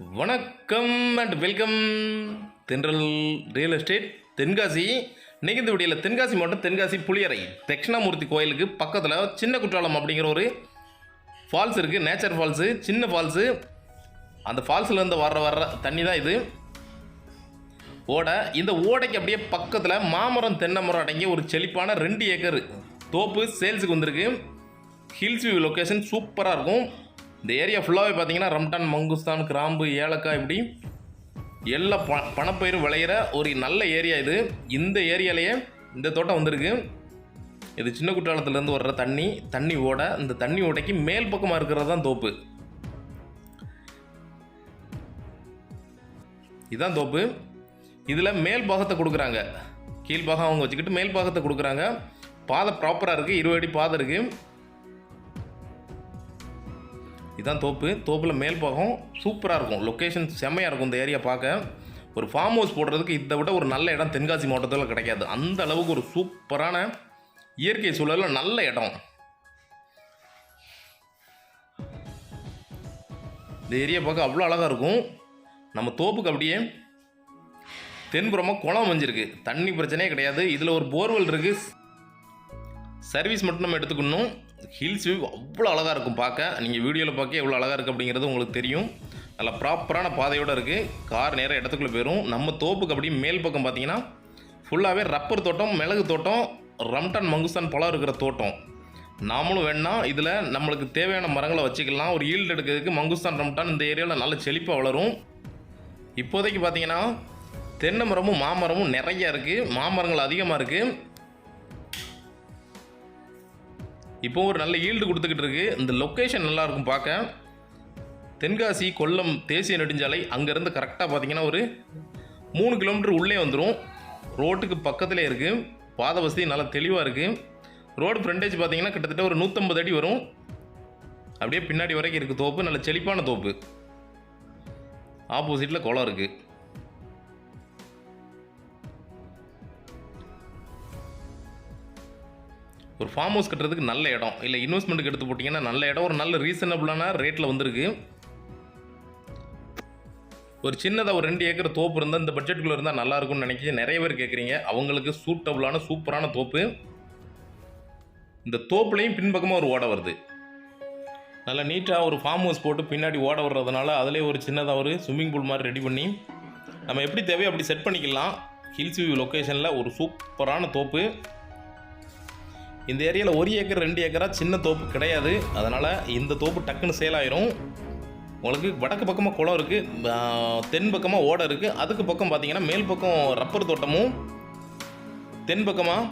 வணக்கம் and welcome Thendral real estate Tenkasi. இன்றைக்கி இந்த வீடியோவில் தென்காசி மாவட்டம் தென்காசி புளியரை. தட்சிணாமூர்த்தி கோயிலுக்கு பக்கத்தில் சின்ன குற்றாலம் அப்படிங்கிற ஒரு ஃபால்ஸ் இருக்குது நேச்சர் ஃபால்ஸு சின்ன ஃபால்ஸு அந்த ஃபால்ஸ்லேருந்து வர்ற வர்ற தண்ணி தான் இது. ஓடை. இந்த ஓடைக்கு அப்படியே பக்கத்தில் மாமரம் தென்னை மரம் அடங்கிய ஒரு செழிப்பான ரெண்டு ஏக்கர் தோப்பு சேல்ஸுக்கு வந்திருக்கு. ஹில்ஸ் வியூ லொக்கேஷன் சூப்பராக இருக்கும். இந்த ஏரியா ஃபுல்லாகவே பார்த்தீங்கன்னா ரம்டான் மங்குஸ்தான் கிராம்பு ஏலக்காய் இப்படி எல்லா ப பணப்பயிரும் விளையிற ஒரு நல்ல ஏரியா இது. இந்த ஏரியாலேயே இந்த தோட்டம் வந்திருக்கு. இது சின்ன குற்றாலத்துலேருந்து வர்ற தண்ணி தண்ணி ஓட இந்த தண்ணி ஓடைக்கு மேல் பக்கமாக இருக்கிறது தான் தோப்பு. இதுதான் தோப்பு. இதில் மேல் பாகத்தை கொடுக்குறாங்க. கீழ்பாகம் அவங்க வச்சுக்கிட்டு மேல் பாகத்தை கொடுக்குறாங்க. பாதை ப்ராப்பராக இருக்குது இருபது அடி பாதை இருக்குது இதுதான் தோப்பு. தோப்பில் மேல் பாகம் சூப்பராக இருக்கும். லொக்கேஷன் செம்மையாக இருக்கும் இந்த ஏரியா பார்க்க. ஒரு ஃபார்ம் ஹவுஸ் போடுறதுக்கு இதை விட ஒரு நல்ல இடம் தென்காசி மாவட்டத்தில் கிடைக்காது. அந்த அளவுக்கு ஒரு சூப்பரான இயற்கை சூழலில் நல்ல இடம். இந்த ஏரியா பார்க்க அவ்வளோ அழகாக இருக்கும். நம்ம தோப்புக்கு அப்படியே தென்புறமாக குளம் அமைஞ்சிருக்கு. தண்ணி பிரச்சனையே கிடையாது. இதில் ஒரு போர்வெல் இருக்குது சர்வீஸ் மட்டும் நம்ம எடுத்துக்கணும். ஹில்ஸ் வியூ அவ்வளோ அழகாக இருக்கும் பார்க்க. நீங்கள் வீடியோவில் பார்க்க எவ்வளோ அழகாக இருக்குது அப்படிங்கிறது உங்களுக்கு தெரியும். நல்லா ப்ராப்பரான பாதையோடு இருக்குது கார் நேராக இடத்துக்குள்ளே போயிடும் நம்ம தோப்புக்கு அப்படியே மேல் பக்கம் பார்த்தீங்கன்னா ஃபுல்லாகவே ரப்பர் தோட்டம் மிளகு தோட்டம் ரம்டான் மங்குஸ்தான் பழம் இருக்கிற தோட்டம். நாமளும் வேணா இதில் நம்மளுக்கு தேவையான மரங்களை வச்சுக்கலாம். ஒரு ஈல்டு எடுக்கிறதுக்கு மங்குஸ்தான் ரம்டான் இந்த ஏரியாவில் நல்ல செழிப்பாக வளரும். இப்போதைக்கு பார்த்தீங்கன்னா தென்னை மரமும் மாமரமும் நிறைய இருக்குது மாமரங்கள் அதிகமாக இருக்குது இப்போ ஒரு நல்ல ஈல்டு கொடுத்துக்கிட்டு இருக்கு. இந்த லொக்கேஷன் நல்லாயிருக்கும் பார்க்க. தென்காசி கொல்லம் தேசிய நெடுஞ்சாலை அங்கேருந்து கரெக்டாக பார்த்தீங்கன்னா ஒரு மூணு கிலோமீட்டர் உள்ளே வந்துடும் ரோட்டுக்கு பக்கத்திலே இருக்குது பாதை வசதி நல்லா தெளிவாக இருக்குது ரோடு ஃப்ரண்டேஜ் பார்த்தீங்கன்னா கிட்டத்தட்ட ஒரு நூற்றம்பது அடி வரும். அப்படியே பின்னாடி வரைக்கும் இருக்குது தோப்பு. நல்ல செழிப்பான தோப்பு. ஆப்போசிட்டில் குளம் இருக்குது ஒரு ஃபார்ம் ஹவுஸ் கட்டுறதுக்கு நல்ல இடம். இல்லை இன்வெஸ்ட்மெண்ட்டுக்கு எடுத்து போட்டிங்கன்னா நல்ல இடம். ஒரு நல்ல ரீசனபிளான ரேட்டில் வந்திருக்கு. ஒரு சின்னதாக ஒரு ரெண்டு ஏக்கர் தோப்பு இருந்தால் இந்த பட்ஜெட்டுக்குள்ளே இருந்தால் நல்லாயிருக்கும்னு நினைக்கி நிறைய பேர் கேட்குறீங்க அவங்களுக்கு சூட்டபுளான சூப்பரான தோப்பு. இந்த தோப்புலையும் பின்பக்கமாக ஒரு ஓடை வருது. நல்லா நீட்டாக ஒரு ஃபார்ம் ஹவுஸ் போட்டு பின்னாடி ஓட வர்றதுனால அதிலே ஒரு சின்னதாக ஒரு ஸ்விம்மிங் பூல் மாதிரி ரெடி பண்ணி நம்ம எப்படி தேவையோ அப்படி செட் பண்ணிக்கலாம். ஹில்ஸ் வியூ லொக்கேஷனில் ஒரு சூப்பரான தோப்பு. இந்த ஏரியாவில் ஒரு ஏக்கர் ரெண்டு ஏக்கரா சின்ன தோப்பு கிடையாது. அதனால் இந்த தோப்பு டக்குன்னு சேல் ஆயிரும். உங்களுக்கு வடக்கு பக்கமாக குளம் இருக்குது தென் பக்கமாக ஓடை இருக்குது அதுக்கு பக்கம் பார்த்தீங்கன்னா மேல் பக்கம் ரப்பர் தோட்டமும் தென் பக்கமாக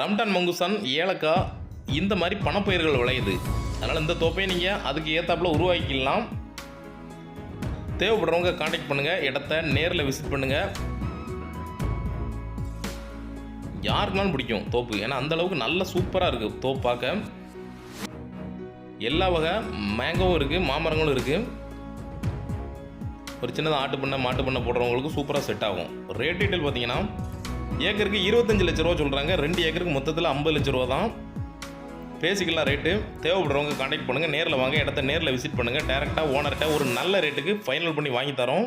ரம்டான் மங்குசான் ஏலக்காய் இந்த மாதிரி பணப்பயிர்கள் விளையுது. அதனால் இந்த தோப்பையை நீங்கள் அதுக்கு ஏற்றாப்புல உருவாக்கிக்கலாம் தேவைப்படுறவங்க காண்டாக்ட் பண்ணுங்கள் இடத்த நேரில் விசிட் பண்ணுங்கள் யாருக்குனாலும் பிடிக்கும் தோப்பு. ஏன்னா அந்தளவுக்கு நல்ல சூப்பராக இருக்குது தோப்பு பார்க்க. எல்லா வகை மேங்கோவும் இருக்குது மாமரங்களும் இருக்குது ஒரு சின்னதாக ஆட்டு பண்ணை மாட்டு பண்ணை போடுறவங்களுக்கு சூப்பராக செட் ஆகும். ரேட் டீட்டெயில் பார்த்தீங்கன்னா ஏக்கருக்கு இருபத்தஞ்சு லட்ச ரூபா சொல்கிறாங்க ரெண்டு ஏக்கருக்கு மொத்தத்தில் ஐம்பது லட்ச ரூபா தான். பேசிக்கலாம் ரேட்டு தேவைப்படுறவங்க காண்டாக்ட் பண்ணுங்கள் நேரில் வாங்க. இடத்த நேரில் விசிட் பண்ணுங்கள் டேரெக்டாக ஓனர்கிட்ட ஒரு நல்ல ரேட்டுக்கு ஃபைனல் பண்ணி வாங்கி தரோம்.